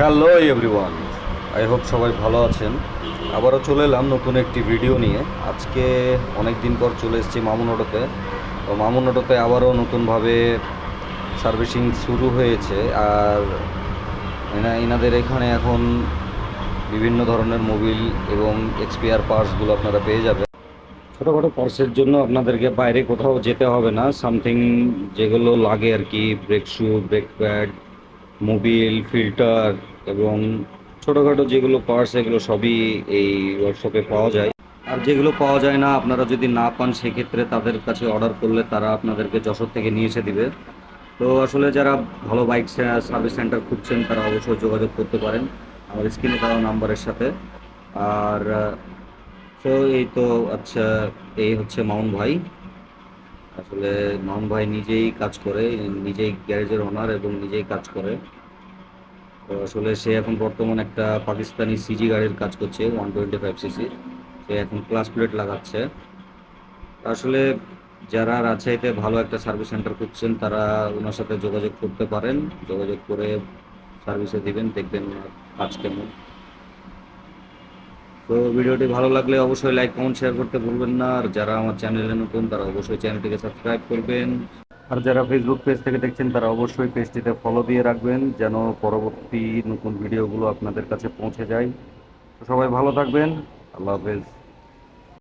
Hello everyone, I hope সবাই ভালো আছেন। আবারও চলে এলাম নতুন একটি ভিডিও নিয়ে। আজকে অনেক দিন পর চলে এসেছি মামুন অটোতে তো মামুন অটোতে আবারও নতুনভাবে সার্ভিসিং শুরু হয়েছে আর এনা এনাদের এখানে এখন বিভিন্ন ধরনের মোবিল এবং এক্সপিয়ার পার্টসগুলো আপনারা পেয়ে যাবেন। ছোটোখাটো পার্সের জন্য আপনাদেরকে বাইরে কোথাও যেতে হবে না। সামথিং যেগুলো লাগে আর কি, brake shoe, brake pad mobil, filter এবং ছোটোখাটো যেগুলো পার্টস এগুলো সবই এই ওয়ার্কশপে পাওয়া যায়। আর যেগুলো পাওয়া যায় না, আপনারা যদি না পান, সেক্ষেত্রে তাদের কাছে অর্ডার করলে তারা আপনাদেরকে যশোর থেকে নিয়ে এসে দিবে। তো আসলে যারা ভালো বাইক সার্ভিস সেন্টার খুঁজছেন, তারা অবশ্যই যোগাযোগ করতে পারেন আমার স্ক্রিনে দেওয়া নাম্বারের সাথে। আর তো এই তো আচ্ছা এই হচ্ছে মাউন ভাই। আসলে মাউন ভাই নিজেই কাজ করে, নিজেই গ্যারেজের ওনার এবং নিজেই কাজ করে। তো আসলে সে এখন বর্তমান একটা পাকিস্তানি সিজি গাড়ির কাজ করছে ওয়ান টোয়েন্টি ফাইভ সিসি। সে এখন ক্লাস প্লেট লাগাচ্ছে। আসলে যারা রাজশাহীতে ভালো একটা সার্ভিস সেন্টার খুঁজছেন, তারা ওনার সাথে যোগাযোগ করতে পারেন। যোগাযোগ করে সার্ভিসে দিবেন, দেখবেন কাজ কেমন। তো ভিডিওটি ভালো লাগলে অবশ্যই লাইক কমেন্ট শেয়ার করতে ভুলবেন না। আর যারা আমার চ্যানেলে নতুন, তারা অবশ্যই চ্যানেলটিকে সাবস্ক্রাইব করবেন। আর যারা ফেসবুক পেজ থেকে দেখছেন, তারা অবশ্যই পেজটিতে ফলো দিয়ে রাখবেন, যেন পরবর্তী নতুন ভিডিওগুলো আপনাদের কাছে পৌঁছে যায়। সবাই ভালো থাকবেন। আল্লাহ হাফেজ।